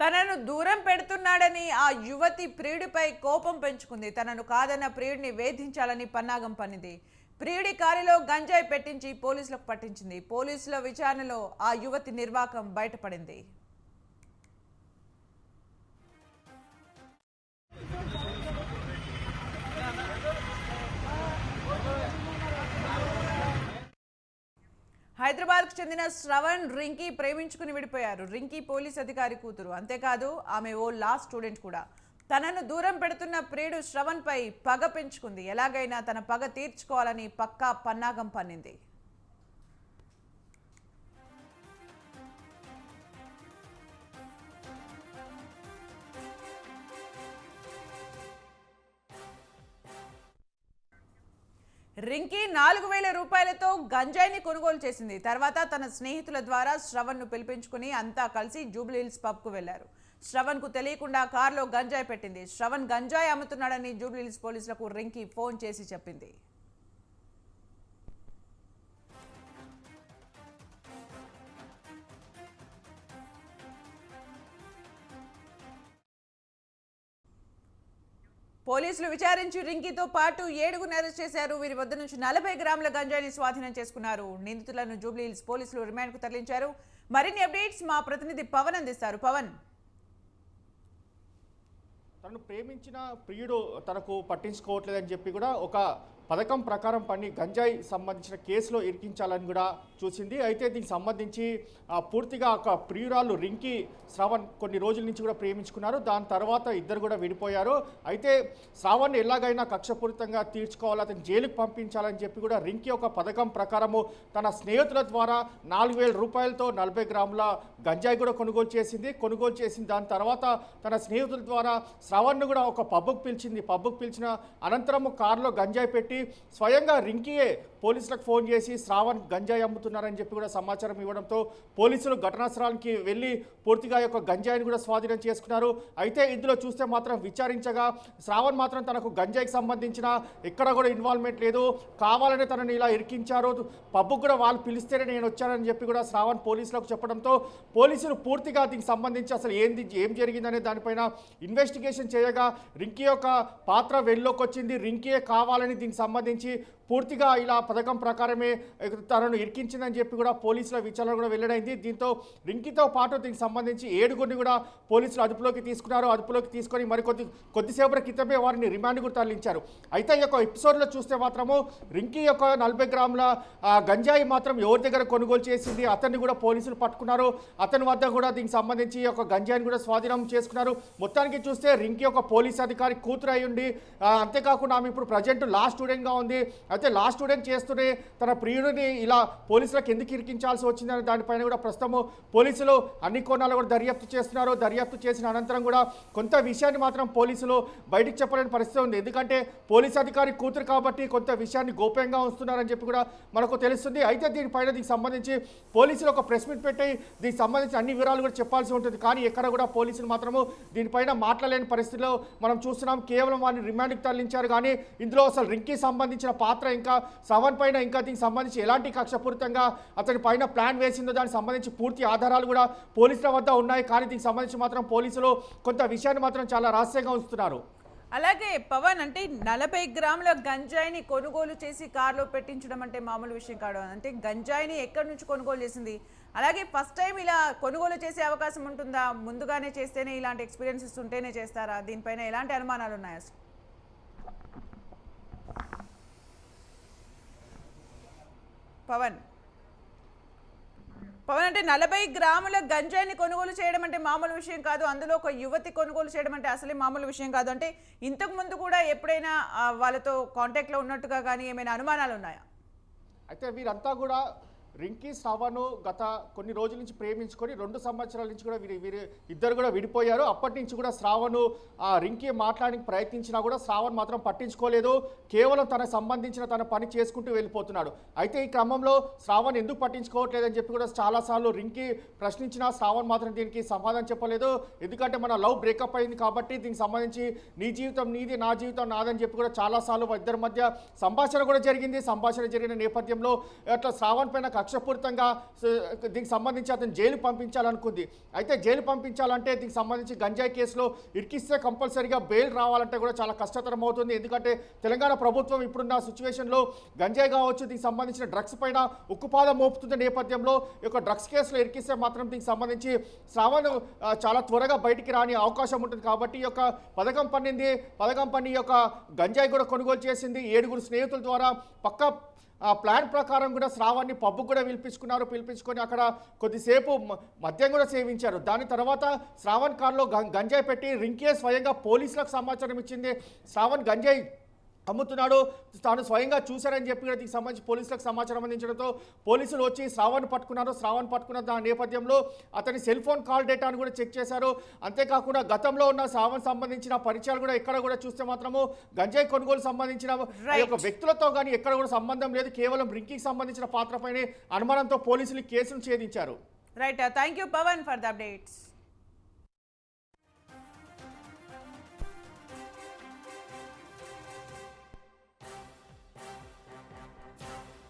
తనను దూరం పెడుతున్నాడని ఆ యువతి ప్రియుడిపై కోపం పెంచుకుంది. తనను కాదన్న ప్రియుడిని వేధించాలని పన్నాగం పన్నింది. ప్రియుడి కారిలో గంజాయి పెట్టించి పోలీసులకు పట్టించింది. పోలీసుల విచారణలో ఆ యువతి నిర్వాకం బయటపడింది. హైదరాబాద్కు చెందిన శ్రవణ్ రింకీ ప్రేమించుకుని విడిపోయారు. రింకీ పోలీస్ అధికారి కూతురు. అంతేకాదు ఆమె ఓ లా స్టూడెంట్ కూడా. తనను దూరం పెడుతున్న ప్రియుడు శ్రవణ్పై పగ పెంచుకుంది. ఎలాగైనా తన పగ తీర్చుకోవాలని పక్కా పన్నాగం పన్నింది. రింకీ నాలుగు వేల రూపాయలతో గంజాయిని కొనుగోలు చేసింది. తర్వాత తన స్నేహితుల ద్వారా శ్రవణ్ను పిలిపించుకుని అంతా కలిసి జూబ్లీహిల్స్ పబ్కు వెళ్ళారు శ్రవణ్కు తెలియకుండా కారులో గంజాయి పెట్టింది. శ్రవణ్ గంజాయి అమ్ముతున్నాడని జూబ్లీహిల్స్ పోలీసులకు రింకీ ఫోన్ చేసి చెప్పింది. పోలీసులు విచారించి రింకీతో పాటు ఏడుగురు అరెస్ట్ చేశారు. వీరి వద్ద నుంచి నలభై గ్రాముల గంజాయిని స్వాధీనం చేసుకున్నారు. నిందితులను జూబ్లీహిల్స్ పోలీసులు రిమాండ్కు తరలించారు. మరిన్ని అప్డేట్స్ మా ప్రతినిధి పవన్ అందిస్తారు. పవన్. తను ప్రేమించిన ప్రియుడు తనకు పట్టించుకోవట్లేదని చెప్పి కూడా ఒక పథకం ప్రకారం పని గంజాయి సంబంధించిన కేసులో ఇరికించాలని కూడా చూసింది. అయితే దీనికి సంబంధించి ఆ, పూర్తిగా ఒక ప్రియురాలు రింకి శ్రావణ్ కొన్ని రోజుల నుంచి కూడా ప్రేమించుకున్నారు. దాని తర్వాత ఇద్దరు కూడా విడిపోయారు. అయితే శ్రావణ్ ఎలాగైనా కక్షపూరితంగా తీర్చుకోవాలి అతను జైలుకు పంపించాలని చెప్పి కూడా రింకి ఒక పథకం ప్రకారము తన స్నేహితుల ద్వారా నాలుగు వేల రూపాయలతో నలభై గ్రాముల గంజాయి కూడా కొనుగోలు చేసింది. కొనుగోలు చేసిన దాని తర్వాత తన స్నేహితుల ద్వారా శ్రావణ్ను కూడా ఒక పబ్బుకు పిలిచింది. పబ్బుకు పిలిచిన అనంతరము కారులో గంజాయి పెట్టి స్వయంగా రింకీయే పోలీసులకు ఫోన్ చేసి శ్రావణ్ గంజాయి అమ్ముతున్నారని చెప్పి కూడా సమాచారం ఇవ్వడంతో పోలీసులు ఘటనాస్థలానికి వెళ్ళి పూర్తిగా యొక్క గంజాయిని కూడా స్వాధీనం చేసుకున్నారు. అయితే ఇందులో చూస్తే మాత్రం విచారించగా శ్రావణ్ మాత్రం తనకు గంజాయికి సంబంధించిన ఎక్కడ కూడా ఇన్వాల్వ్మెంట్ లేదు. కావాలని తనని ఇలా ఇరికించారు. పబ్బుకు కూడా వాళ్ళు పిలిస్తేనే నేను వచ్చానని చెప్పి కూడా శ్రావణ్ పోలీసులకు చెప్పడంతో పోలీసులు పూర్తిగా దీనికి సంబంధించి అసలు ఏంది ఏం జరిగిందనే దానిపైన ఇన్వెస్టిగేషన్ చేయగా రింకీ యొక్క పాత్ర వెల్లోకి వచ్చింది రింకీయే కావాలని దీనికి సంబంధించి పూర్తిగా ఇలా పథకం ప్రకారమే తనను ఇరికించిందని చెప్పి కూడా పోలీసుల విచారణ కూడా వెల్లడైంది. దీంతో రింకితో పాటు దీనికి సంబంధించి ఏడుగురిని కూడా పోలీసులు అదుపులోకి తీసుకున్నారు. అదుపులోకి తీసుకొని మరికొద్ది కొద్దిసేపటి క్రితమే వారిని రిమాండ్ కూడా తరలించారు. అయితే ఈ యొక్క ఎపిసోడ్లో చూస్తే మాత్రము రింకీ యొక్క నలభై గ్రాముల గంజాయి మాత్రం ఎవరి దగ్గర కొనుగోలు చేసింది? అతన్ని కూడా పోలీసులు పట్టుకున్నారు. అతని వద్ద కూడా దీనికి సంబంధించి ఈ యొక్క గంజాయిని కూడా స్వాధీనం చేసుకున్నారు. మొత్తానికి చూస్తే రింకీ ఒక పోలీస్ అధికారి కూతురు అయ్యుండి అంతేకాకుండా ఆమె ఇప్పుడు ప్రజెంట్ లాస్ట్ స్టూడెంట్గా ఉంది. అయితే లా స్టూడెంట్ చేస్తూనే తన ప్రియుడిని ఇలా పోలీసులకు ఎందుకు ఇరికించాల్సి వచ్చిందనే దానిపైన కూడా ప్రస్తుతము పోలీసులు అన్ని కోణాలు కూడా దర్యాప్తు చేస్తున్నారు. దర్యాప్తు చేసిన అనంతరం కూడా కొంత విషయాన్ని మాత్రం పోలీసులు బయటికి చెప్పలేని పరిస్థితి ఉంది. ఎందుకంటే పోలీస్ అధికారి కూతురు కాబట్టి కొంత విషయాన్ని గోప్యంగా ఉంచుతున్నారని చెప్పి కూడా మనకు తెలుస్తుంది. అయితే దీనిపైన దీనికి సంబంధించి పోలీసులు ఒక ప్రెస్ మీట్ పెట్టి దీనికి సంబంధించి అన్ని వివరాలు కూడా చెప్పాల్సి ఉంటుంది. కానీ ఎక్కడ కూడా పోలీసులు మాత్రము దీనిపైన మాట్లాడలేని పరిస్థితిలో మనం చూస్తున్నాం. కేవలం వారిని రిమాండ్కి తరలించారు. కానీ ఇందులో అసలు రింకీ సంబంధించిన పాత్ర ఇంకా సవన్ పైన ఇంకా దీనికి సంబంధించి ఎలాంటి కక్షపూరితంగా అతని పైన ప్లాన్ వేసిందో దానికి సంబంధించి పూర్తి ఆధారాలు కూడా పోలీసుల వద్ద ఉన్నాయి. కానీ దీనికి సంబంధించి మాత్రం పోలీసులు కొంత విషయాన్ని మాత్రం చాలా రహస్యంగా ఉంచుతున్నారు. అలాగే పవన్ అంటే నలభై గ్రాముల గంజాయిని కొనుగోలు చేసి కారులో పెట్టించడం అంటే మామూలు విషయం కాదు. అంటే గంజాయిని ఎక్కడి నుంచి కొనుగోలు చేసింది? అలాగే ఫస్ట్ టైం ఇలా కొనుగోలు చేసే అవకాశం ఉంటుందా? ముందుగానే చేస్తేనే ఇలాంటి ఎక్స్పీరియన్సెస్ ఉంటేనే చేస్తారా? దీనిపైన ఎలాంటి అనుమానాలు ఉన్నాయి పవన్. పవన్ అంటే నలభై గ్రాముల గంజాయిని కొనుగోలు చేయడం అంటే మామూలు విషయం కాదు. అందులో ఒక యువతి కొనుగోలు చేయడం అంటే అసలే మామూలు విషయం కాదు. అంటే ఇంతకు ముందు కూడా ఎప్పుడైనా వాళ్ళతో కాంటాక్ట్లో ఉన్నట్టుగా కానీ ఏమైనా అనుమానాలు ఉన్నాయా? అయితే వీరంతా కూడా రింకీ శ్రావణు గత కొన్ని రోజుల నుంచి ప్రేమించుకొని రెండు సంవత్సరాల నుంచి కూడా వీరి వీరి ఇద్దరు కూడా విడిపోయారు. అప్పటి నుంచి కూడా శ్రావణ్ ఆ రింకీ మాట్లాడడానికి ప్రయత్నించినా కూడా శ్రావణ్ మాత్రం పట్టించుకోలేదు. కేవలం తనకు సంబంధించిన తన పని చేసుకుంటూ వెళ్ళిపోతున్నాడు. అయితే ఈ క్రమంలో శ్రావణ్ ఎందుకు పట్టించుకోవట్లేదని చెప్పి కూడా చాలాసార్లు రింకీ ప్రశ్నించినా శ్రావణ్ మాత్రం దీనికి సమాధానం చెప్పలేదు. ఎందుకంటే మన లవ్ బ్రేకప్ అయింది కాబట్టి దీనికి సంబంధించి నీ జీవితం నీది నా జీవితం నాదని చెప్పి కూడా చాలాసార్లు ఇద్దరి మధ్య సంభాషణ కూడా జరిగింది. సంభాషణ జరిగిన నేపథ్యంలో అట్లా శ్రావణ్ పైన కక్షపూరితంగా దీనికి సంబంధించి అతను జైలు పంపించాలనుకుంది. అయితే జైలు పంపించాలంటే దీనికి సంబంధించి గంజాయి కేసులో ఇరికిస్తే కంపల్సరీగా బెయిల్ రావాలంటే కూడా చాలా కష్టతరం అవుతుంది. ఎందుకంటే తెలంగాణ ప్రభుత్వం ఇప్పుడున్న సిచ్యువేషన్లో గంజాయి కావచ్చు దీనికి సంబంధించిన డ్రగ్స్ పైన ఉక్కుపాదం మోపుతున్న నేపథ్యంలో ఈ యొక్క డ్రగ్స్ కేసులో ఇరికిస్తే మాత్రం దీనికి సంబంధించి శ్రావణ్ చాలా త్వరగా బయటికి రాని అవకాశం ఉంటుంది. కాబట్టి ఈ యొక్క పథకం పన్నింది పథకం పన్ని యొక్క గంజాయి కూడా కొనుగోలు చేసింది. ఏడుగురు స్నేహితుల ద్వారా పక్క ఆ ప్లాన్ ప్రకారం కూడా శ్రావాన్ని పబ్బు కూడా పిలిపించుకున్నారు పిలిపించుకొని అక్కడ కొద్దిసేపు మద్యం కూడా సేవించారు. దాని తర్వాత శ్రావణ్ కార్లో గం- గంజాయి పెట్టి రింకే స్వయంగా పోలీసులకు సమాచారం ఇచ్చింది. శ్రావణ్ గంజాయి అమ్ముతున్నాడు. తాను స్వయంగా చూశారని చెప్పి కూడా దీనికి సంబంధించి పోలీసులకు సమాచారం అందించడంతో పోలీసులు వచ్చి శ్రావణ్ పట్టుకున్నారు. శ్రావణ్ పట్టుకున్న దాని నేపథ్యంలో అతని సెల్ ఫోన్ కాల్ డేటాను కూడా చెక్ చేశారు. అంతేకాకుండా గతంలో ఉన్న శ్రావణ్ సంబంధించిన పరిచయాలు కూడా ఎక్కడ కూడా చూస్తే మాత్రము గంజాయి కొనుగోలు సంబంధించిన యొక్క వ్యక్తులతో కానీ ఎక్కడ కూడా సంబంధం లేదు. కేవలం డ్రింకింగ్ సంబంధించిన పాత్రపైనే అనుమానంతో పోలీసులు కేసును ఛేదించారు. Right thank you Pavan for the updates